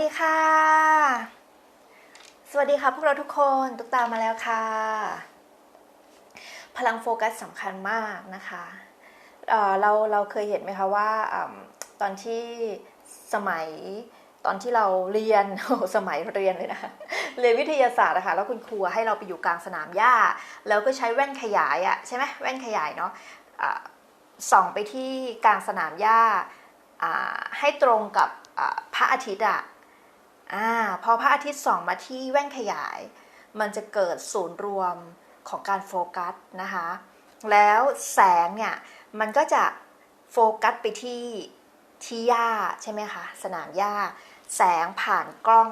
ดีค่ะ สวัสดีค่ะพวกเราทุกคนตุ๊กตามาแล้วค่ะ พลังโฟกัสสำคัญมากนะคะเเราเราเคยเห็นไหมคะว่าอตอนที่สมัยตอนที่เราเรียนโอ้โหสมัยเรียนเลยนะเรียนวิทยาศาสตร์นะคะแล้วคุณครูให้เราไปอยู่กลางสนามหญ้า แล้วก็ใช้แว่นขยายอะใช่ไหมแว่นขยายเนาะะส่องไปที่กลางสนามหญ้าให้ตรงกับพระอาทิตย์อะ อ่าพอพระอาทิตย์ส่องมาที่แว่นขยาย มันจะเกิดศูนย์รวมของการโฟกัสนะคะ แล้วแสงเนี่ย มันก็จะโฟกัสไปที่ที่หญ้าใช่ไหมคะ สนามหญ้า แสงผ่านกล้อง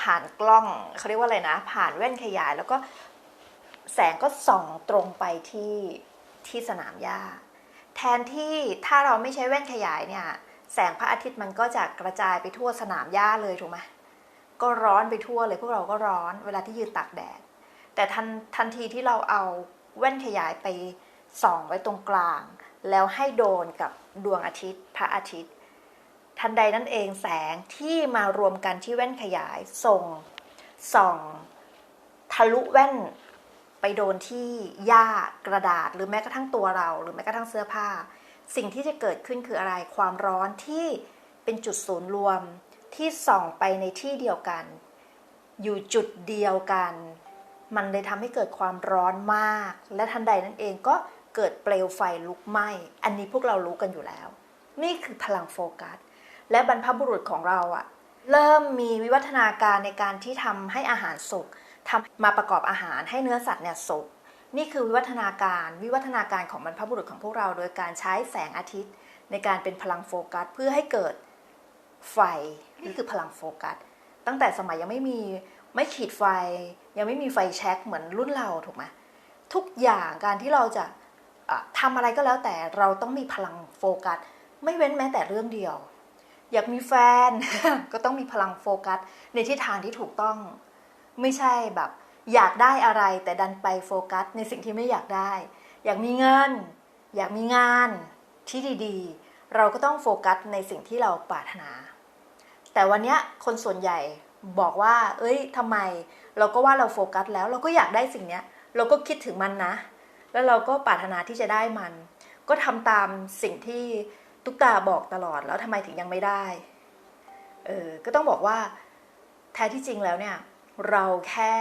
ผ่านกล้องเขาเรียกว่าอะไรนะ ผ่านแว่นขยายแล้วก็แสงก็ส่องตรงไปที่ที่สนามหญ้า แทนที่ถ้าเราไม่ใช้แว่นขยายเนี่ย แสงพระอาทิตย์มันก็จะกระจายไปทั่วสนามหญ้าเลยถูกไหม ก็ร้อนไปทั่วเลยพวกเราก็ร้อนเวลาที่ยืนตากแดด แต่ทันทันทีที่เราเอาแว่นขยายไปส่องไว้ตรงกลาง แล้วให้โดนกับดวงอาทิตย์ พระอาทิตย์ ทันใดนั้นเองแสงที่มารวมกันที่แว่นขยายส่งส่องทะลุแว่นไปโดนที่หญ้ากระดาษ หรือแม้กระทั่งตัวเรา หรือแม้กระทั่งเสื้อผ้า สิ่งที่จะเกิดขึ้นคืออะไรความร้อนที่เป็นจุดศูนย์รวม ที่ส่องไปในที่เดียวกัน อยู่จุดเดียวกัน มันเลยทำให้เกิดความร้อนมาก และทันใดนั้นเองก็เกิดเปลวไฟลุกไหม้ อันนี้พวกเรารู้กันอยู่แล้ว นี่คือพลังโฟกัส และบรรพบุรุษของเราอะเริ่มมีวิวัฒนาการในการที่ทำให้อาหารสุกทำมาประกอบอาหารให้เนื้อสัตว์เนี่ยสุกนี่คือวิวัฒนาการวิวัฒนาการของบรรพบุรุษของพวกเรา โดยการใช้แสงอาทิตย์ ในการเป็นพลังโฟกัส เพื่อให้เกิด ไฟนี่คือพลังโฟกัส ตั้งแต่สมัยยังไม่มีไม่ขีดไฟ ยังไม่มีไฟแช็กเหมือนรุ่นเราถูกไหมทุกอย่างการที่เราจะะทำอะไรก็แล้วแต่เราต้องมีพลังโฟกัส ไม่เว้นแม้แต่เรื่องเดียว อยากมีแฟนก็ต้องมีพลังโฟกัส ในทิศทางที่ถูกต้อง ไม่ใช่แบบ อยากได้อะไรแต่ดันไปโฟกัส ในสิ่งที่ไม่อยากได้ อยากมีเงิน อยากมีงานที่ดี ๆ เราก็ต้องโฟกัสในสิ่งที่เราปรารถนา แต่วันนี้คนส่วนใหญ่บอกว่า เอ้ยทำไม เราก็ว่าเราโฟกัสแล้ว เราก็อยากได้สิ่งนี้เราก็คิดถึงมันนะ แล้วเราก็ปรารถนาที่จะได้มัน ก็ทำตามสิ่งที่ตุ๊กตาบอกตลอดแล้วทำไมถึงยังไม่ได้ เออ ก็ต้องบอกว่า แท้ที่จริงแล้วเนี่ย เราแค่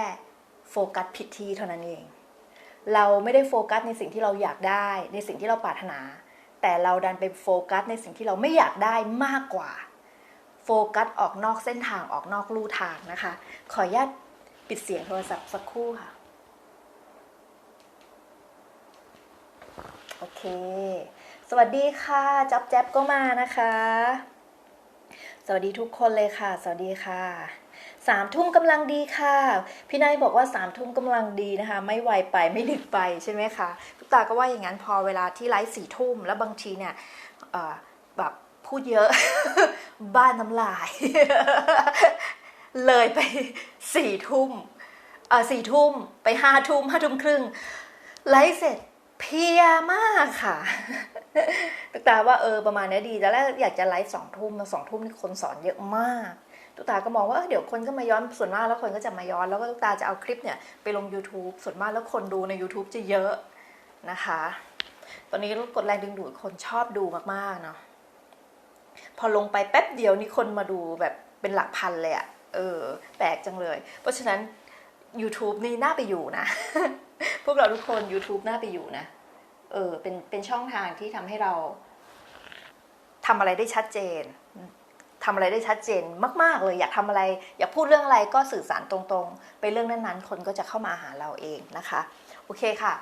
โฟกัสผิดที่เท่านั้นเอง เราไม่ได้โฟกัสในสิ่งที่เราอยากได้ ในสิ่งที่เราปรารถนา แต่เราดันไปโฟกัสในสิ่งที่เราไม่อยากได้มากกว่า โฟกัสออกนอกเส้นทางออกนอกลู่ทางนะคะ ขออนุญาตปิดเสียงโทรศัพท์สักครู่ค่ะ โอเค สวัสดีค่ะ จับแจ๊บก็มานะคะ สวัสดีทุกคนเลยค่ะ สวัสดีค่ะ สามทุ่มกำลังดีค่ะ พี่นายบอกว่าสามทุ่มกำลังดีนะคะ ไม่ไวไปไม่ดึกไปใช่ไหมคะทุกตาก็ว่าอย่างนั้นพอเวลาที่ไลฟ์สี่ทุ่มแล้วบางทีเนี่ยแบบพูดเยอะ บ้านน้ำลาย เลยไปสี่ทุ่มเออสี่ทุ่มไปห้าทุ่มห้าทุ่มครึ่งไลฟ์เสร็จเพียมากค่ะตุ๊กตาว่าเออประมาณนี้ดีแต่แรกอยากจะไลฟ์สองทุ่มสองทุ่มนี่คนสอนเยอะมาก ตุ๊กตาก็มองว่าเเดี๋ยวคนก็มาย้อนส่วนมากแล้วคนก็จะมาย้อนแล้วก็ตุ๊กตาจะเอาคลิปเนี่ยไปลง YouTube ส่วนมากแล้วคนดูใน YouTube จะเยอะนะคะ ตอนนี้กดแรงดึงดูดคนชอบดูมากๆเนาะพอลงไปแป๊บเดียวนี่คนมาดูแบบเป็นหลักพันเลยอะเออแปลกจังเลย เพราะฉะนั้น YouTube นี่น่าไปอยู่นะ พวกเราทุกคน YouTube น่าไปอยู่นะ เออเป็นเป็นช่องทางที่ทำให้เราทำอะไรได้ชัดเจน ทำอะไรได้ชัดเจนมาก ๆ เลย อยากทำอะไร อยากพูดเรื่องอะไรก็สื่อสารตรงๆ ไปเรื่องนั้นๆ คนก็จะเข้ามาหาเราเองนะคะ โอเคค่ะ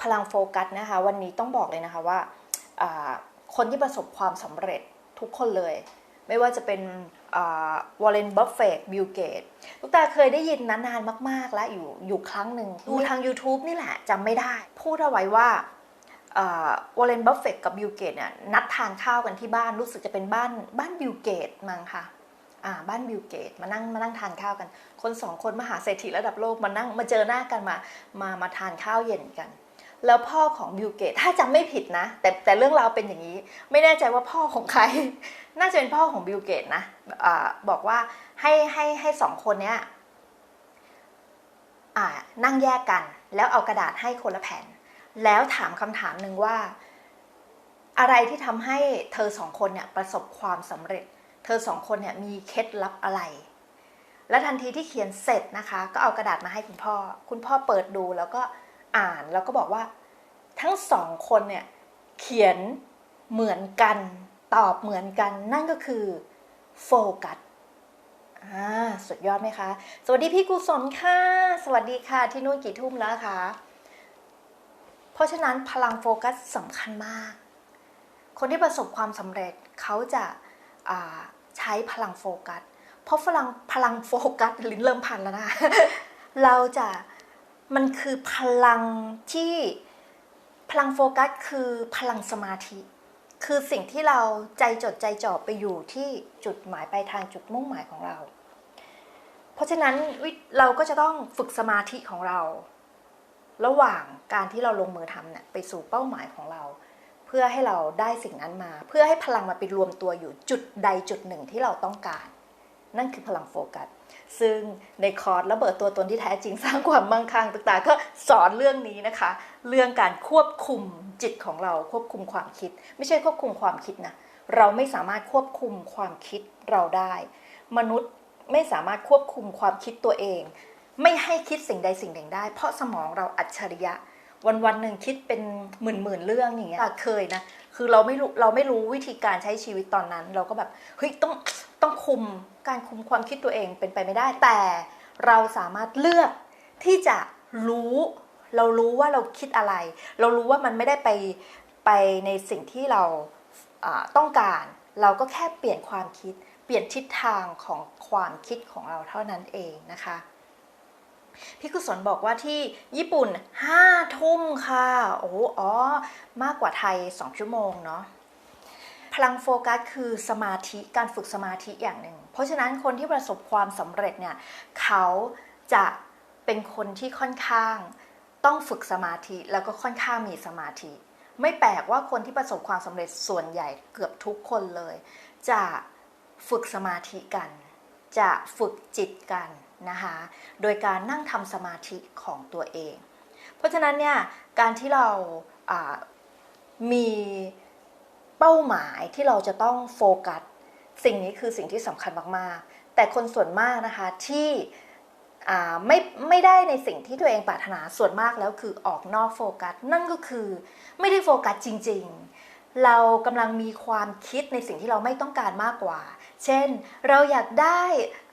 พลังโฟกัสนะคะ วันนี้ต้องบอกเลยนะคะว่าคนที่ประสบความสำเร็จทุกคนเลย ไม่ว่าจะเป็นวอลเลนบัฟเฟตบิลเกตลูกตาเคยได้ยินนานๆมาก ๆ แล้วอยู่อยู่ครั้งหนึ่งดูทาง YouTube นี่แหละจำไม่ได้ พูดเอาไว้ว่า วอลเลนบัฟเฟตกับบิลเกตเนี่ยนัดทานข้าวกันที่บ้านรู้สึกจะเป็นบ้านบ้านบิลเกตมั้งค่ะอ่าบ้านบิลเกตมานั่งมานั่งทานข้าวกัน คนสองคนมหาเศรษฐีระดับโลกมานั่งมาเจอหน้ากันมามามาทานข้าวเย็นกัน แล้วพ่อของบิลเกตถ้าจำไม่ผิดนะ แต่แต่เรื่องราวเป็นอย่างนี้ ไม่แน่ใจว่าพ่อของใคร น่าจะเป็นพ่อของบิลเกตนะอาบอกว่าให้ให้ให้สองคนเนี้ยอ่านั่งแยกกัน แล้วเอากระดาษให้คนละแผ่น แล้วถามคำถามหนึ่งว่า อะไรที่ทำให้เธอสองคนเนี่ยประสบความสำเร็จ เธอสองคนเนี่ยมีเคล็ดลับอะไร และทันทีที่เขียนเสร็จนะคะ ก็เอากระดาษมาให้คุณพ่อ คุณพ่อเปิดดูแล้วก็อ่านแล้วก็บอกว่า ทั้งสองคนเนี่ยเขียนเหมือนกันตอบเหมือนกัน นั่นก็คือโฟกัสอ่าสุดยอดไหมคะ สวัสดีพี่กุศลค่ะ สวัสดีค่ะ ที่นู่นกี่ทุ่มแล้วคะ เพราะฉะนั้นพลังโฟกัสสำคัญมาก คนที่ประสบความสำเร็จเขาจะาใช้พลังโฟกัส เพราะพลังพลังโฟกัสลิ้นเริ่มพันแล้วนะ เราจะมันคือพลังที่พลังโฟกัสคือพลังสมาธิ คือสิ่งที่เราใจจดใจจ่อไปอยู่ที่จุดหมายปลายทางจุดมุ่งหมายของเรา เพราะฉะนั้นวิเราก็จะต้องฝึกสมาธิของเรา ระหว่างการที่เราลงมือทำเนี่ยไปสู่เป้าหมายของเรา เพื่อให้เราได้สิ่งนั้นมา เพื่อให้พลังมาไปรวมตัวอยู่จุดใดจุดหนึ่งที่เราต้องการ นั่นคือพลังโฟกัสซึ่งในคอร์สระเบิดตัวตนที่แท้จริงสร้างความมั่งคั่งต่างๆก็สอนเรื่องนี้นะคะ เรื่องการควบคุมจิตของเราควบคุมความคิด ไม่ใช่ควบคุมความคิดนะเราไม่สามารถควบคุมความคิดเราได้ มนุษย์ไม่สามารถควบคุมความคิดตัวเอง ไม่ให้คิดสิ่งใดสิ่งหนึ่งได้ เพราะสมองเราอัจฉริยะ วันวันๆหนึ่งคิดเป็นหมื่นหมื่นๆเรื่องอย่างเงี้ยเคยนะคือเราไม่รู้เราไม่รู้วิธีการใช้ชีวิตตอนนั้น เราก็แบบเฮ้ยต้องต้องคุมการคุมความคิดตัวเองเป็นไปไม่ได้ แต่เราสามารถเลือกที่จะรู้ เรารู้ว่าเราคิดอะไร เรารู้ว่ามันไม่ได้ไปไปในสิ่งที่เราอ่าต้องการ เราก็แค่เปลี่ยนความคิด เปลี่ยนทิศทางของความคิดของเราเท่านั้นเองนะคะ พี่กุศลบอกว่าที่ญี่ปุ่นห้าทุ่มค่ะ โอ้อ๋อ มากกว่าไทย2ชั่วโมงเนาะพลังโฟกัสคือสมาธิการฝึกสมาธิอย่างหนึ่ง เพราะฉะนั้นคนที่ประสบความสำเร็จเนี่ยเขาจะเป็นคนที่ค่อนข้าง ต้องฝึกสมาธิแล้วก็ค่อนข้างมีสมาธิ ไม่แปลกว่าคนที่ประสบความสำเร็จส่วนใหญ่เกือบทุกคนเลย จะฝึกสมาธิกัน จะฝึกจิตกัน นะคะ โดยการนั่งทำสมาธิของตัวเอง เพราะฉะนั้นเนี่ยการที่เรามีเป้าหมายที่เราจะต้องโฟกัสสิ่งนี้คือสิ่งที่สำคัญมากๆ แต่คนส่วนมากนะคะที่ไม่ไม่ได้ในสิ่งที่ตัวเองปรารถนาส่วนมากแล้วคือออกนอกโฟกัส นั่นก็คือไม่ได้โฟกัสจริง ๆ เรากำลังมีความคิดในสิ่งที่เราไม่ต้องการมากกว่า เช่น เราอยากได้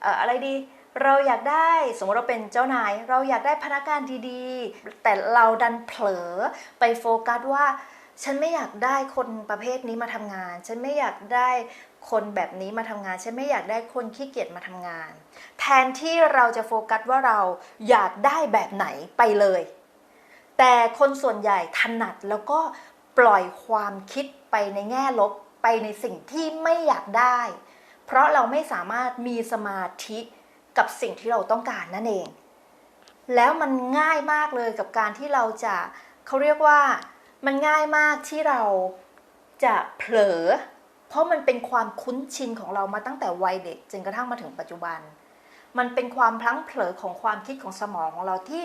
อออะไรดี เราอยากได้สมมติเราเป็นเจ้านาย เราอยากได้พนักงานดีๆ แต่เราดันเผลอไปโฟกัสว่า ฉันไม่อยากได้คนประเภทนี้มาทำงาน ฉันไม่อยากได้คนแบบนี้มาทำงาน ฉันไม่อยากได้คนขี้เกียจมาทำงาน แทนที่เราจะโฟกัสว่าเราอยากได้แบบไหนไปเลย แต่คนส่วนใหญ่ถนัดแล้วก็ปล่อยความคิดไปในแง่ลบไปในสิ่งที่ไม่อยากได้ เพราะเราไม่สามารถมีสมาธิ กับสิ่งที่เราต้องการนั่นเอง แล้วมันง่ายมากเลยกับการที่เราจะเขาเรียกว่ามันง่ายมากที่เราจะเผลอ เพราะมันเป็นความคุ้นชินของเรามาตั้งแต่วัยเด็กจนกระทั่งมาถึงปัจจุบัน มันเป็นความพลั้งเผลอของความคิดของสมองของเราที่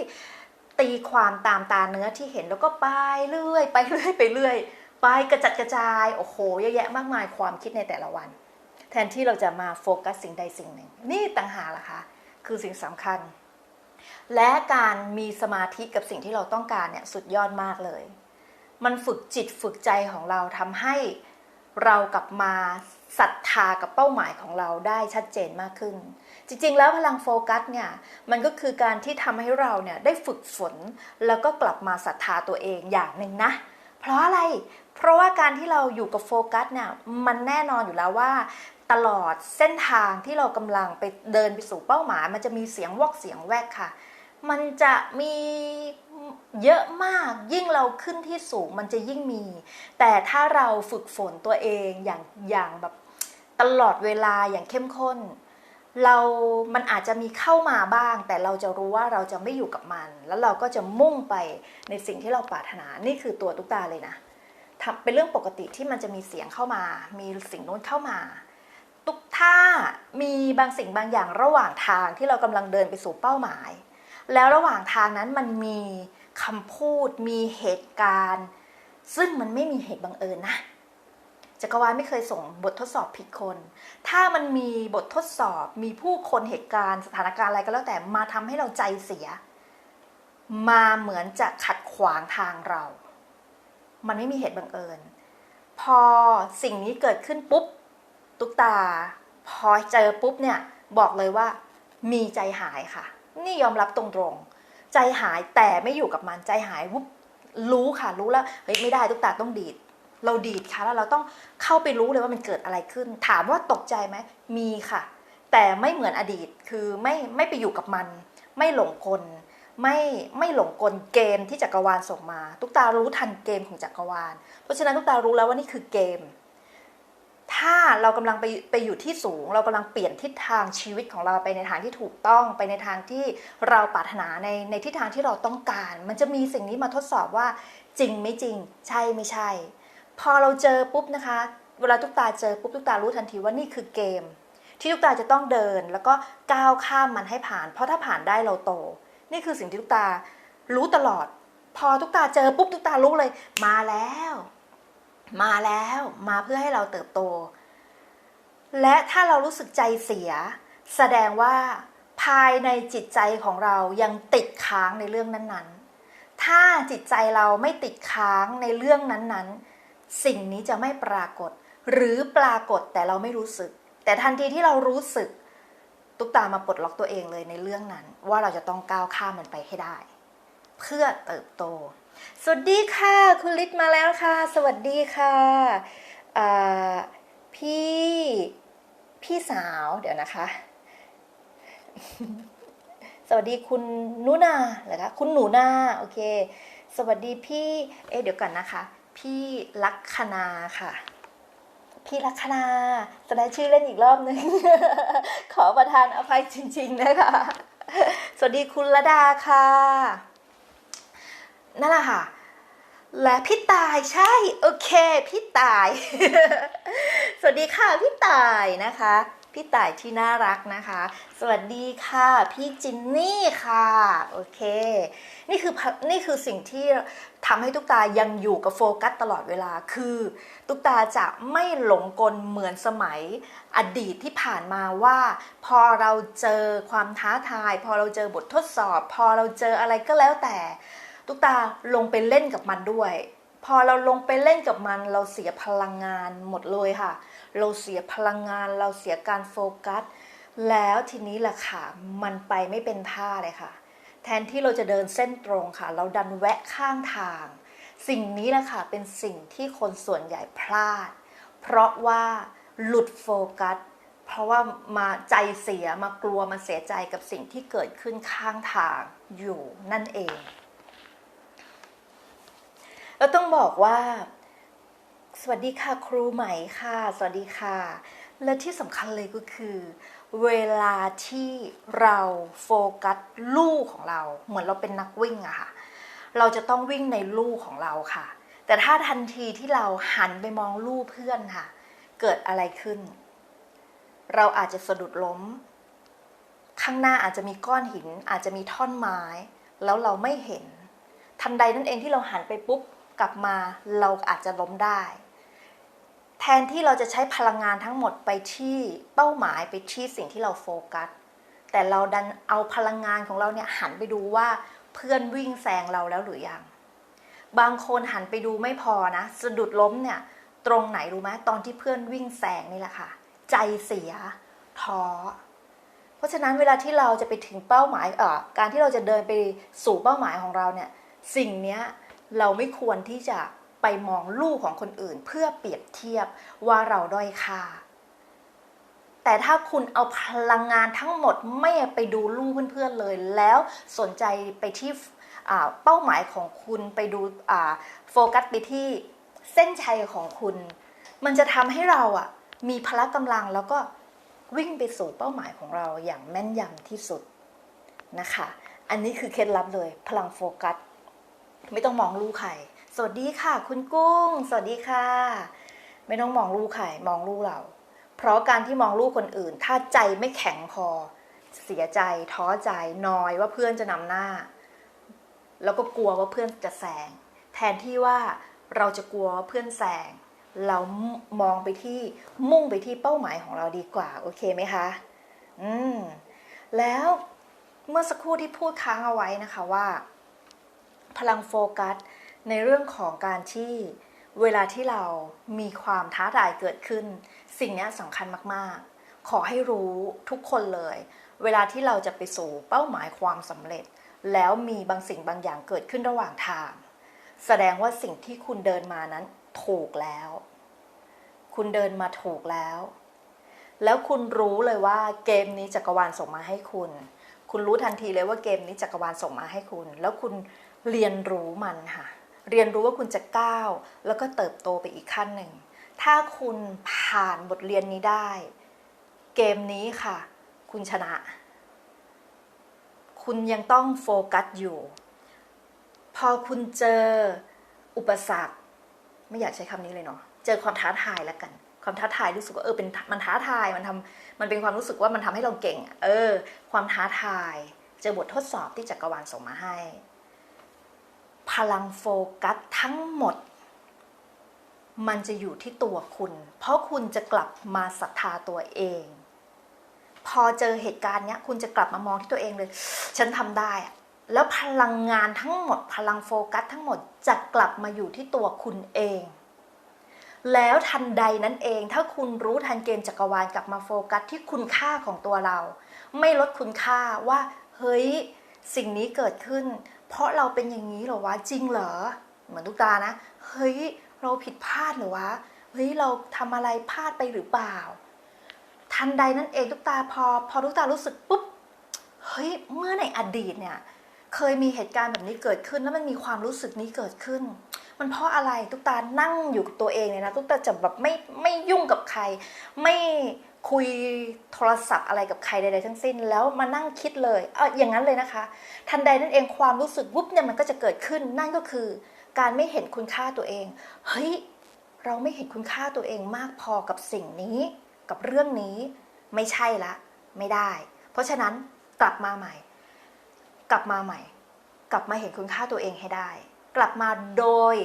ตีความตามตาเนื้อที่เห็นแล้วก็ไปเรื่อย ไปเรื่อยไปเรื่อยไปกระจัดกระจายโอ้โหเยอะแยะมากมายความคิดในแต่ละวัน แทนที่เราจะมาโฟกัสสิ่งใดสิ่งหนึ่ง นี่ต่างหากล่ะคะคือสิ่งสำคัญ และการมีสมาธิกับสิ่งที่เราต้องการเนี่ยสุดยอดมากเลย มันฝึกจิตฝึกใจของเราทำให้เรากลับมาศรัทธากับเป้าหมายของเราได้ชัดเจนมากขึ้น จริงๆ แล้วพลังโฟกัสเนี่ยมันก็คือการที่ทำให้เราเนี่ยได้ฝึกฝน แล้วก็กลับมาศรัทธาตัวเองอย่างหนึ่งนะ เพราะอะไร เพราะว่าการที่เราอยู่กับโฟกัสเนี่ยมันแน่นอนอยู่แล้วว่า ตลอดเส้นทางที่เรากำลังไปเดินไปสู่เป้าหมาย มันจะมีเสียงวอกเสียงแวกค่ะ มันจะมีเยอะมากยิ่งเราขึ้นที่สูงมันจะยิ่งมี แต่ถ้าเราฝึกฝนตัวเองอย่างอย่างแบบตลอดเวลาอย่างเข้มข้น เรา มันอาจจะมีเข้ามาบ้าง แต่เราจะรู้ว่าเราจะไม่อยู่กับมัน แล้วเราก็จะมุ่งไปในสิ่งที่เราปรารถนา นี่คือตัวตุ๊กตาเลยนะเป็นเรื่องปกติที่มันจะมีเสียงเข้ามา มีสิ่งโน้นเข้ามา ทุกท่ามีบางสิ่งบางอย่างระหว่างทางที่เรากำลังเดินไปสู่เป้าหมาย แล้วระหว่างทางนั้นมันมีคำพูดมีเหตุการณ์ ซึ่งมันไม่มีเหตุบังเอิญนะจักรวาลไม่เคยส่งบททดสอบผิดคน ถ้ามันมีบททดสอบ มีผู้คนเหตุการณ์สถานการณ์อะไรก็แล้วแต่มาทำให้เราใจเสีย มาเหมือนจะขัดขวางทางเรา มันไม่มีเหตุบังเอิญ พอสิ่งนี้เกิดขึ้นปุ๊บ ตุ๊กตา พอเจอปุ๊บเนี่ยบอกเลยว่า มีใจหายค่ะ นี่ยอมรับตรงๆ ใจหายแต่ไม่อยู่กับมันใจหายวุบรู้ค่ะรู้แล้วเฮ้ยไม่ได้ตุ๊กตาต้องดีด เราดีดค่ะแล้วเราต้องเข้าไปรู้เลยว่ามันเกิดอะไรขึ้น ถามว่าตกใจไหมมีค่ะ แต่ไม่เหมือนอดีตคือไม่ไม่ไปอยู่กับมัน ไม่หลงกลไม่ไม่หลงกลเกมที่จักรวาลส่งมา ตุ๊กตารู้ทันเกมของจักรวาล เพราะฉะนั้นตุ๊กตารู้แล้วว่านี่คือเกม ถ้าเรากำลังไปไปอยู่ที่สูง เรากำลังเปลี่ยนทิศทางชีวิตของเราไปในทางที่ถูกต้องไปในทางที่เราปรารถนาในในทิศทางที่เราต้องการ มันจะมีสิ่งนี้มาทดสอบว่าจริงไม่จริง ใช่ไม่ใช่ พอเราเจอปุ๊บนะคะ เวลาตุ๊กตาเจอปุ๊บตุ๊กตารู้ทันทีว่านี่คือเกม ที่ตุ๊กตาจะต้องเดิน แล้วก็ก้าวข้ามมันให้ผ่าน เพราะถ้าผ่านได้เราโต นี่คือสิ่งที่ตุ๊กตารู้ตลอด พอตุ๊กตาเจอปุ๊บตุ๊กตารู้เลย มาแล้ว มาแล้วมาเพื่อให้เราเติบโต และถ้าเรารู้สึกใจเสีย แสดงว่าภายในจิตใจของเรายังติดค้างในเรื่องนั้นๆ ถ้าจิตใจเราไม่ติดค้างในเรื่องนั้นๆ สิ่งนี้จะไม่ปรากฏ หรือปรากฏแต่เราไม่รู้สึก แต่ทันทีที่เรารู้สึก ตุ๊กตามาปลดล็อกตัวเองเลยในเรื่องนั้น ว่าเราจะต้องก้าวข้ามมันไปให้ได้ เพื่อเติบโต สวัสดีค่ะ คุณลิศมาแล้วค่ะ สวัสดีค่ะพี่พี่สาวเดี๋ยวนะคะ สวัสดีคุณนุนาเหรอคะคุณหนูนาโอเค สวัสดีพี่เอ๊เดี๋ยวก่อนนะคะ พี่ลักษณาค่ะพี่ลักษณาแสดงชื่อเล่นอีกรอบนึง ขอประทานอภัยจริง ๆ นะคะ สวัสดีคุณระดาค่ะ นั่นแหละค่ะ และพี่ตายใช่ โอเค พี่ตาย สวัสดีค่ะพี่ตายนะคะ พี่ตายที่น่ารักนะคะ สวัสดีค่ะ พี่จินนี่ค่ะ โอเค นี่คือนี่คือสิ่งที่ทำให้ตุ๊กตายังอยู่กับโฟกัสตลอดเวลาคือตุ๊กตาจะไม่หลงกลเหมือนสมัยอดีตที่ผ่านมาว่า พอเราเจอความท้าทาย พอเราเจอบททดสอบ พอเราเจออะไรก็แล้วแต่ ตุ๊กตาลงไปเล่นกับมันด้วย พอเราลงไปเล่นกับมันเราเสียพลังงานหมดเลยค่ะ เราเสียพลังงาน เราเสียการโฟกัส แล้วทีนี้แหละค่ะ มันไปไม่เป็นท่าเลยค่ะ แทนที่เราจะเดินเส้นตรงค่ะ เราดันแวะข้างทาง สิ่งนี้แหละค่ะเป็นสิ่งที่คนส่วนใหญ่พลาด เพราะว่าหลุดโฟกัสเพราะว่ามาใจเสียมากลัวมาเสียใจกับสิ่งที่เกิดขึ้นข้างทางอยู่นั่นเอง เราต้องบอกว่า สวัสดีค่ะครูใหม่ค่ะ สวัสดีค่ะ และที่สำคัญเลยก็คือ เวลาที่เราโฟกัสลู่ของเรา เหมือนเราเป็นนักวิ่งอะค่ะ เราจะต้องวิ่งในลู่ของเราค่ะ แต่ถ้าทันทีที่เราหันไปมองลู่เพื่อนค่ะ เกิดอะไรขึ้น เราอาจจะสะดุดล้ม ข้างหน้าอาจจะมีก้อนหิน อาจจะมีท่อนไม้ แล้วเราไม่เห็นทันใดนั่นเองที่เราหันไปปุ๊บ กลับมาเราอาจจะล้มได้ แทนที่เราจะใช้พลังงานทั้งหมดไปที่เป้าหมายไปที่สิ่งที่เราโฟกัส แต่เราดันเอาพลังงานของเราเนี่ยหันไปดูว่าเพื่อนวิ่งแซงเราแล้วหรือยัง บางคนหันไปดูไม่พอนะสะดุดล้มเนี่ยตรงไหนรู้ไหมตอนที่เพื่อนวิ่งแซงนี่แหละค่ะ ใจเสียท้อเพราะฉะนั้นเวลาที่เราจะไปถึงเป้าหมายเอ่อการที่เราจะเดินไปสู่เป้าหมายของเราเนี่ย สิ่งเนี้ย เราไม่ควรที่จะไปมองลูกของคนอื่น เพื่อเปรียบเทียบว่าเราด้อยค่า แต่ถ้าคุณเอาพลังงานทั้งหมดไม่ไปดูลูกเพื่อนๆเลย แล้วสนใจไปที่เป้าหมายของคุณไปดูโฟกัสไปที่เส้นชัยของคุณ มันจะทำให้เราอะมีพละกำลังแล้วก็วิ่งไปสู่เป้าหมายของเราอย่างแม่นยำที่สุดนะคะ อันนี้คือเคล็ดลับเลย พลังโฟกัส ไม่ต้องมองลูกใครสวัสดีค่ะ คุณกุ้ง สวัสดีค่ะ ไม่ต้องมองลูกใครมองลูกเรา เพราะการที่มองลูกคนอื่น ถ้าใจไม่แข็งพอ เสียใจ ท้อใจ นอยว่าเพื่อนจะนำหน้า แล้วก็กลัวว่าเพื่อนจะแซง แทนที่ว่าเราจะกลัวว่าเพื่อนแซง เรามองไปที่มุ่งไปที่เป้าหมายของเราดีกว่า โอเคไหมคะ อืม แล้วเมื่อสักครู่ที่พูดค้างเอาไว้นะคะว่า พลังโฟกัส ในเรื่องของการที่เวลาที่เรามีความท้าทายเกิดขึ้น สิ่งนี้สำคัญมากๆ ขอให้รู้ทุกคนเลย เวลาที่เราจะไปสู่เป้าหมายความสำเร็จ แล้วมีบางสิ่งบางอย่างเกิดขึ้นระหว่างทาง แสดงว่าสิ่งที่คุณเดินมานั้นถูกแล้ว คุณเดินมาถูกแล้ว แล้วคุณรู้เลยว่าเกมนี้จักรวาลส่งมาให้คุณ คุณรู้ทันทีเลยว่าเกมนี้จักรวาลส่งมาให้คุณ แล้วคุณ เรียนรู้มันค่ะ เรียนรู้ว่าคุณจะก้าว แล้วก็เติบโตไปอีกขั้นหนึ่ง ถ้าคุณผ่านบทเรียนนี้ได้ เกมนี้ค่ะ คุณชนะ คุณยังต้องโฟกัสอยู่ พอคุณเจออุปสรรค ไม่อยากใช้คำนี้เลยเนาะ เจอความท้าทายแล้วกันความท้าทายรู้สึกว่าเออเป็นมันท้าทายมันทำมันเป็นความรู้สึกว่ามันทำให้เราเก่ง เออ ความท้าทาย เจอบททดสอบที่จักรวาลส่งมาให้ พลังโฟกัสทั้งหมด มันจะอยู่ที่ตัวคุณ เพราะคุณจะกลับมาศรัทธาตัวเอง พอเจอเหตุการณ์เนี้ย คุณจะกลับมามองที่ตัวเองเลย ฉันทำได้อะแล้วพลังงานทั้งหมด พลังโฟกัสทั้งหมดจะกลับมาอยู่ที่ตัวคุณเอง แล้วทันใดนั้นเอง ถ้าคุณรู้ทันเกมจักรวาลกลับมาโฟกัสที่คุณค่าของตัวเรา ไม่ลดคุณค่าว่า เฮ้ย สิ่งนี้เกิดขึ้น เพราะเราเป็นอย่างนี้หรอวะจริงเหรอเหมือนทุกตานะ เฮ้ยเราผิดพลาดหรือวะเฮ้ยเราทำอะไรพลาดไปหรือเปล่า ทันใดนั้นเองทุกตาพอ พอทุกตารู้สึกปุ๊บเฮ้ยเมื่อในอดีตเนี่ยเคยมีเหตุการณ์แบบนี้เกิดขึ้นแล้วมันมีความรู้สึกนี้เกิดขึ้น มันเพราะอะไรตุ๊กตานั่งอยู่กับตัวเองเลยนะตุ๊กตาจะแบบไม่ไม่ยุ่งกับใคร ไม่ คุยโทรศัพท์อะไรกับใครใดๆทั้งสิ้น แล้วมานั่งคิดเลยเอออย่างนั้นเลยนะคะ ทันใดนั้นเองความรู้สึกวุบเนี่ยมันก็จะเกิดขึ้น นั่นก็คือ การไม่เห็นคุณค่าตัวเอง เฮ้ยเราไม่เห็นคุณค่าตัวเองมากพอกับสิ่งนี้ กับเรื่องนี้ ไม่ใช่ละ ไม่ได้ เพราะฉะนั้นกลับมาใหม่ กลับมาใหม่ กลับมาเห็นคุณค่าตัวเองให้ได้ กลับมาโดย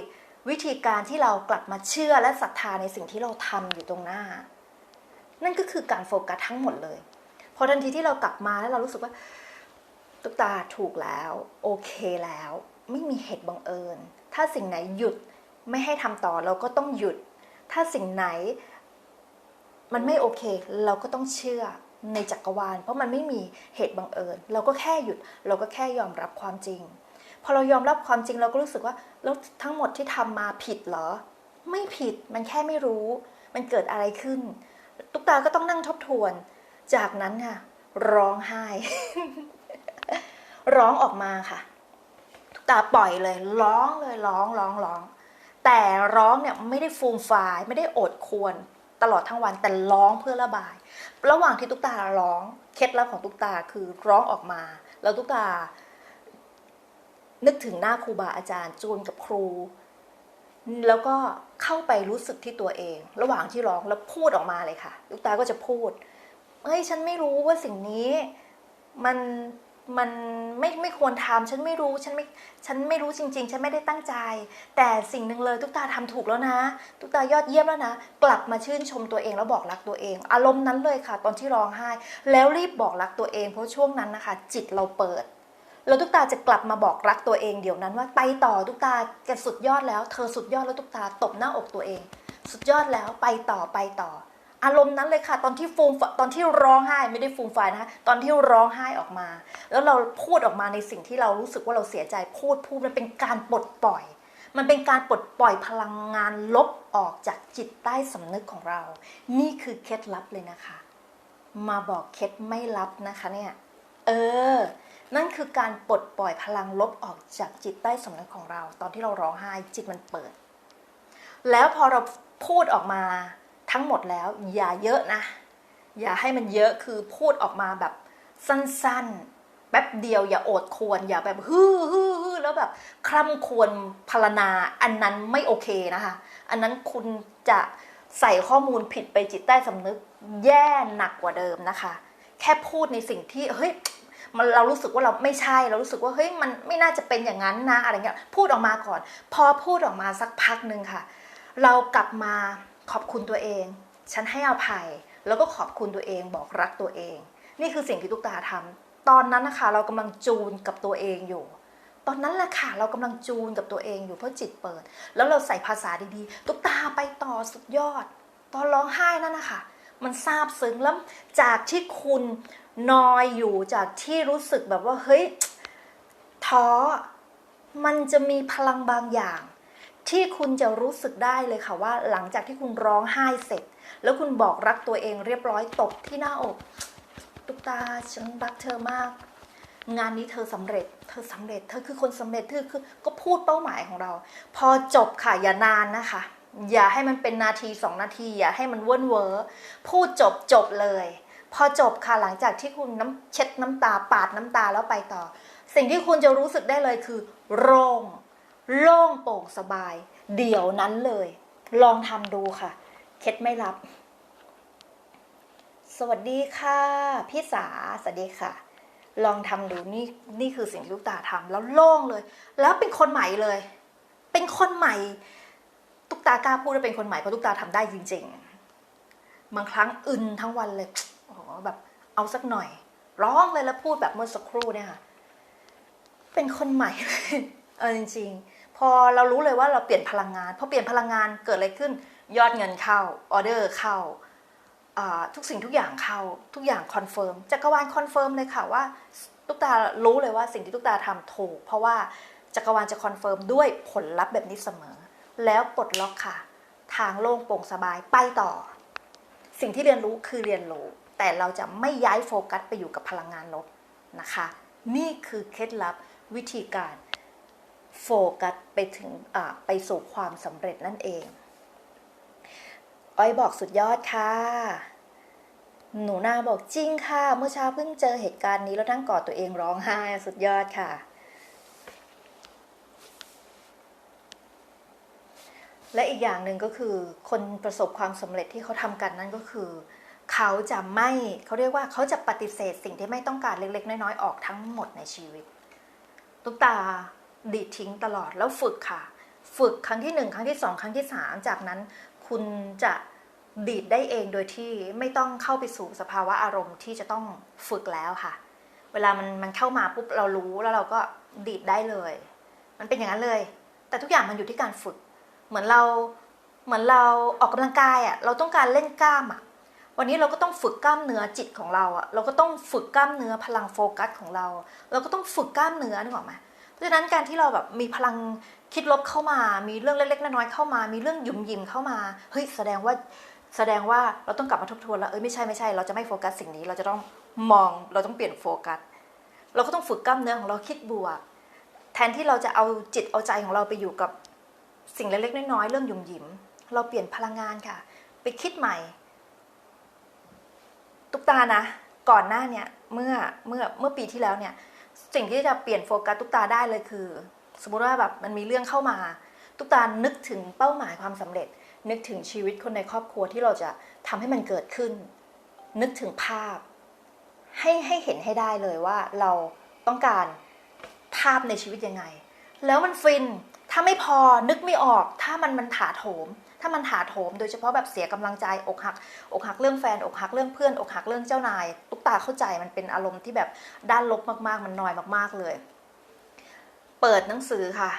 วิธีการที่เรากลับมาเชื่อและศรัทธาในสิ่งที่เราทำอยู่ตรงหน้า นั่นก็คือการโฟกัสทั้งหมดเลย พอทันทีที่เรากลับมาแล้วเรารู้สึกว่าตุ๊กตาถูกแล้ว โอเคแล้ว ไม่มีเหตุบังเอิญ ถ้าสิ่งไหนหยุดไม่ให้ทำต่อเราก็ต้องหยุด ถ้าสิ่งไหนมันไม่โอเค เราก็ต้องเชื่อในจักรวาล เพราะมันไม่มีเหตุบังเอิญ เราก็แค่หยุด เราก็แค่ยอมรับความจริง พอเรายอมรับความจริงเราก็รู้สึกว่าแล้วทั้งหมดที่ทำมาผิดเหรอ ไม่ผิดมันแค่ไม่รู้ มันเกิดอะไรขึ้น ตุ๊กตาก็ต้องนั่งทบทวน จากนั้นค่ะ ร้องไห้ ร้องออกมาค่ะทุกตาปล่อยเลย ร้องเลยร้องร้องร้อง แต่ร้องเนี่ยไม่ได้ฟูมฟายไม่ได้โอดควรตลอดทั้งวันแต่ร้องเพื่อระบาย ระหว่างที่ตุ๊กตาร้องเคล็ดลับของตุ๊กตาคือร้องออกมา แล้วตุ๊กตา นึกถึงหน้าครูบาอาจารย์จูนกับครู แล้วก็เข้าไปรู้สึกที่ตัวเอง ระหว่างที่ร้องแล้วพูดออกมาเลยค่ะลูกตาก็จะพูดเฮ้ยฉันไม่รู้ว่าสิ่งนี้มันมันไม่ไม่ควรทำฉันไม่รู้ฉันไม่ฉันไม่รู้จริง ๆ ฉันไม่ได้ตั้งใจ แต่สิ่งหนึ่งเลยตุ๊กตาทำถูกแล้วนะตุ๊กตายอดเยี่ยมแล้วนะ กลับมาชื่นชมตัวเองแล้วบอกรักตัวเอง อารมณ์นั้นเลยค่ะ ตอนที่ร้องไห้ แล้วรีบบอกรักตัวเอง เพราะช่วงนั้นนะคะ จิตเราเปิด แล้วตุ๊กตาจะกลับมาบอกรักตัวเองเดี๋ยวนั้นว่าไปต่อตุ๊กตาแกสุดยอดแล้ว เธอสุดยอดแล้วตุ๊กตาตบหน้าอกตัวเอง สุดยอดแล้วไปต่อไปต่อ อารมณ์นั้นเลยค่ะ ตอนที่ฟูมตอนที่ร้องไห้ไม่ได้ฟูมไฟนะคะตอนที่ร้องไห้ออกมา แล้วเราพูดออกมาในสิ่งที่เรารู้สึกว่าเราเสียใจพูดพูดมันเป็นการปลดปล่อย มันเป็นการปลดปล่อยพลังงานลบออกจากจิตใต้สำนึกของเรา นี่คือเคล็ดลับเลยนะคะ มาบอกเคล็ดไม่ลับนะคะเนี่ย เออ นั่นคือการปลดปล่อยพลังลบออกจากจิตใต้สำนึกของเรา ตอนที่เราร้องไห้จิตมันเปิด แล้วพอเราพูดออกมาทั้งหมดแล้ว อย่าเยอะนะ อย่าให้มันเยอะคือพูดออกมาแบบสั้นๆ แป๊บเดียวอย่าโอดควร อย่าแบบฮือฮือฮือแล้วแบบคร่ำควรพรรนาอันนั้นไม่โอเคนะคะ อันนั้นคุณจะใส่ข้อมูลผิดไปจิตใต้สำนึกแย่หนักกว่าเดิมนะคะ แค่พูดในสิ่งที่เฮ้ย มันเรารู้สึกว่าเราไม่ใช่เรารู้สึกว่าเฮ้ยมันไม่น่าจะเป็นอย่างนั้นนะอะไรเงี้ยพูดออกมาก่อน พอพูดออกมาสักพักหนึ่งค่ะ เรากลับมาขอบคุณตัวเอง ฉันให้อภัย แล้วก็ขอบคุณตัวเองบอกรักตัวเอง นี่คือสิ่งที่ตุ๊กตาทำตอนนั้นนะคะเรากำลังจูนกับตัวเองอยู่ตอนนั้นแหละค่ะเรากำลังจูนกับตัวเองอยู่เพราะจิตเปิด แล้วเราใส่ภาษาดีๆ ตุ๊กตาไปต่อสุดยอด ตอนร้องไห้นั่นนะคะ มันซาบซึ้งแล้วจากที่คุณนอยอยู่จากที่รู้สึกแบบว่าเฮ้ยท้อมันจะมีพลังบางอย่าง ที่คุณจะรู้สึกได้เลยค่ะว่า หลังจากที่คุณร้องไห้เสร็จ แล้วคุณบอกรักตัวเองเรียบร้อยตบที่หน้าอกตุ๊กตาฉันรักเธอมาก งานนี้เธอสำเร็จ เธอสำเร็จ เธอคือคนสำเร็จเธอคือก็พูดเป้าหมายของเรา พอจบค่ะอย่านานนะคะ อย่าให้มันเป็นนาทีสองนาที อย่าให้มันเว่นเวอพูดจบจบเลย พอจบค่ะหลังจากที่คุณน้ำเช็ดน้ำตาปาดน้ำตาแล้วไปต่อ สิ่งที่คุณจะรู้สึกได้เลยคือ โล่งโล่งโปร่งสบาย เดี๋ยวนั้นเลย ลองทำดูค่ะ เคล็ดไม่รับ สวัสดีค่ะ พี่สาสวัสดีค่ะ ลองทำดูนี่นี่คือสิ่งที่ลูกตาทำแล้วโล่งเลย แล้วเป็นคนใหม่เลย เป็นคนใหม่ ตุ๊กตากล้าพูดว่าเป็นคนใหม่เพราะตุ๊กตาทำได้จริง ๆ บางครั้งอึนทั้งวันเลยโอ้แบบเอาสักหน่อย ร้องเลยแล้วพูดแบบเมื่อสักครู่เนี่ยค่ะ เป็นคนใหม่เออจริง ๆ พอเรารู้เลยว่าเราเปลี่ยนพลังงานพอเปลี่ยนพลังงานเกิดอะไรขึ้น ยอดเงินเข้าออเดอร์เข้าทุกสิ่งทุกอย่างเข้าทุกอย่างคอนเฟิร์มจักรวาลคอนเฟิร์มเลยค่ะว่าตุ๊กตารู้เลยว่าสิ่งที่ตุ๊กตาทำถูก เพราะว่าจักรวาลจะคอนเฟิร์มด้วยผลลัพธ์แบบนี้เสมอ แล้วปลดล็อกค่ะ ทางโล่งโปร่งสบายไปต่อ สิ่งที่เรียนรู้คือเรียนรู้ แต่เราจะไม่ย้ายโฟกัสไปอยู่กับพลังงานลบนะคะ นี่คือเคล็ดลับวิธีการโฟกัสไปถึงไปสู่ความสำเร็จนั่นเอง อ้อยบอกสุดยอดค่ะ หนูนาบอกจริงค่ะ เมื่อเช้าเพิ่งเจอเหตุการณ์นี้แล้วทั้งกอดตัวเองร้องไห้สุดยอดค่ะ และอีกอย่างหนึ่งก็คือคนประสบความสำเร็จที่เขาทำกันนั่นก็คือ เขาจะไม่เขาเรียกว่าเขาจะปฏิเสธสิ่งที่ไม่ต้องการเล็ก ๆ น้อยๆออกทั้งหมดในชีวิตตุ๊กตาดีดทิ้งตลอดแล้วฝึกค่ะ ฝึกครั้งที่หนึ่งครั้งที่สองครั้งที่สามจากนั้น คุณจะดีดได้เองโดยที่ไม่ต้องเข้าไปสู่สภาวะอารมณ์ที่จะต้องฝึกแล้วค่ะ เวลามันมันเข้ามาปุ๊บเรารู้แล้วเราก็ดีดได้เลย มันเป็นอย่างนั้นเลย แต่ทุกอย่างมันอยู่ที่การฝึก เหมือนเราเหมือนเราออกกำลังกายอะเราต้องการเล่นกล้ามอะวันนี้เราก็ต้องฝึกกล้ามเนื้อจิตของเราอะเราก็ต้องฝึกกล้ามเนื้อพลังโฟกัสของเรา เราก็ต้องฝึกกล้ามเนื้อนึกออกไหมเพราะฉะนั้นการที่เราแบบมีพลังคิดลบเข้ามา มีเรื่องเล็กๆน้อยๆเข้ามา มีเรื่องยุ่มยิมเข้ามาเฮ้ยแสดงว่าแสดงว่าเราต้องกลับมาทบทวนแล้วเอ้ยไม่ใช่ไม่ใช่ เราจะไม่โฟกัสสิ่งนี้เราจะต้องมองเราต้องเปลี่ยนโฟกัสเราก็ต้องฝึกกล้ามเนื้อของเราคิดบวก แทนที่เราจะเอาจิตเอาใจของเราไปอยู่กับ สิ่งเล็กๆน้อยๆเรื่องหยุ่มหยิมเราเปลี่ยนพลังงานค่ะ ไปคิดใหม่ ตุกตานะ ก่อนหน้าเนี่ยเมื่อเมื่อเมื่อปีที่แล้วเนี่ยสิ่งที่จะเปลี่ยนโฟกัสตุกตาได้เลยคือ สมมติว่าแบบมันมีเรื่องเข้ามา ตุกตานึกถึงเป้าหมายความสำเร็จ นึกถึงชีวิตคนในครอบครัวที่เราจะทำให้มันเกิดขึ้น นึกถึงภาพ ให้ให้เห็นให้ได้เลยว่าเราต้องการภาพในชีวิตยังไง แล้วมันฟิน ถ้าไม่พอนึกไม่ออก ถ้ามันมันถาโถม ถ้ามันถาโถม โดยเฉพาะแบบเสียกำลังใจอกหัก อกหักเรื่องแฟน อกหักเรื่องเพื่อน อกหักเรื่องเจ้านาย ตุ๊กตาเข้าใจมันเป็นอารมณ์ที่แบบด้านลบมากๆ มันนอยมากๆเลย เปิดหนังสือค่ะ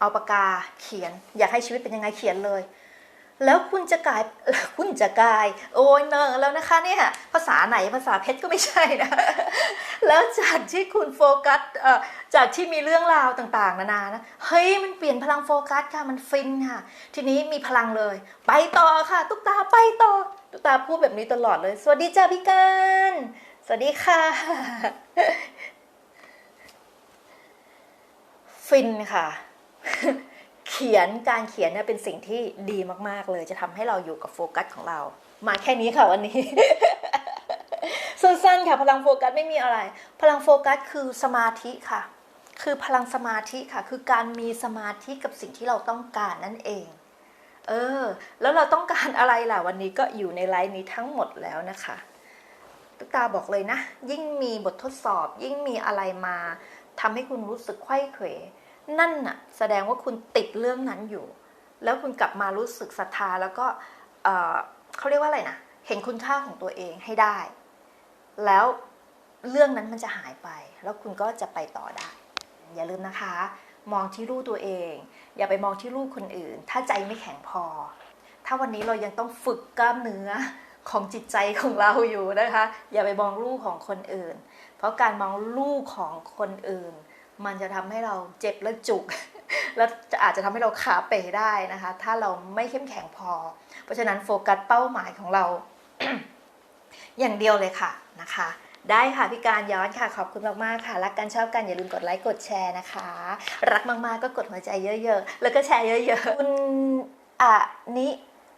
เอาปากกาเขียน อยากให้ชีวิตเป็นยังไงเขียนเลย แล้วคุณจะกลายคุณจะกลาย โอ้ยเนอแล้วนะคะเนี่ยภาษาไหนภาษาเพชรก็ไม่ใช่นะ แล้วจากที่คุณโฟกัสจากที่มีเรื่องราวต่างๆ นานานะเฮ้ยมันเปลี่ยนพลังโฟกัสค่ะมันฟินค่ะ ทีนี้มีพลังเลย ไปต่อค่ะ ตุ๊กตาไปต่อ ตุ๊กตาพูดแบบนี้ตลอดเลย สวัสดีจ้าพี่การสวัสดีค่ะฟินค่ะ ขียนการเขียนเนี่ยเป็นสิ่งที่ดีมากๆ เลยจะทำให้เราอยู่กับโฟกัสของเรา มาแค่นี้ค่ะวันนี้สั้นๆค่ะ พลังโฟกัสไม่มีอะไร พลังโฟกัสคือสมาธิค่ะ คือพลังสมาธิค่ะ คือการมีสมาธิกับสิ่งที่เราต้องการนั่นเอง เออ แล้วเราต้องการอะไรล่ะวันนี้ก็อยู่ในไลน์นี้ทั้งหมดแล้วนะคะตุ๊กตาบอกเลยนะ ยิ่งมีบททดสอบ ยิ่งมีอะไรมาทำให้คุณรู้สึกไข้เขว นั่นน่ะแสดงว่าคุณติดเรื่องนั้นอยู่ แล้วคุณกลับมารู้สึกศรัทธาแล้วก็เขาเรียกว่าอะไรนะเห็นคุณค่าของตัวเองให้ได้ แล้วเรื่องนั้นมันจะหายไป แล้วคุณก็จะไปต่อได้ อย่าลืมนะคะ มองที่รูปตัวเอง อย่าไปมองที่รูปคนอื่น ถ้าใจไม่แข็งพอ ถ้าวันนี้เรายังต้องฝึกกล้ามเนื้อของจิตใจของเราอยู่นะคะ อย่าไปมองรูปของคนอื่น เพราะการมองรูปของคนอื่น มันจะทำให้เราเจ็บและจุก แล้วจะอาจจะทำให้เราขาเป๋ได้นะคะ ถ้าเราไม่เข้มแข็งพอ เพราะฉะนั้นโฟกัสเป้าหมายของเรา อย่างเดียวเลยค่ะนะคะ ได้ค่ะพี่การย้อนค่ะ ขอบคุณมากๆค่ะ รักกันชอบกันอย่าลืมกดไลค์กดแชร์นะคะ รักมากๆก็กดหัวใจเยอะ ๆ แล้วก็แชร์เยอะ ๆ คุณอะนิ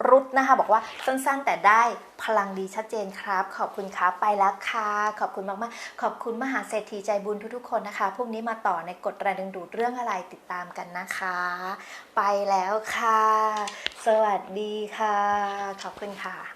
รุตนะคะ บอกว่าสั้นๆ แต่ได้พลังดีชัดเจนครับ ขอบคุณครับไปแล้วค่ะ ขอบคุณมากๆ ขอบคุณมหาเศรษฐีใจบุญทุกๆคนนะคะพรุ่งนี้มาต่อในกฎแรงดึงดูดเรื่องอะไรติดตามกันนะคะ ไปแล้วค่ะ สวัสดีค่ะ ขอบคุณค่ะ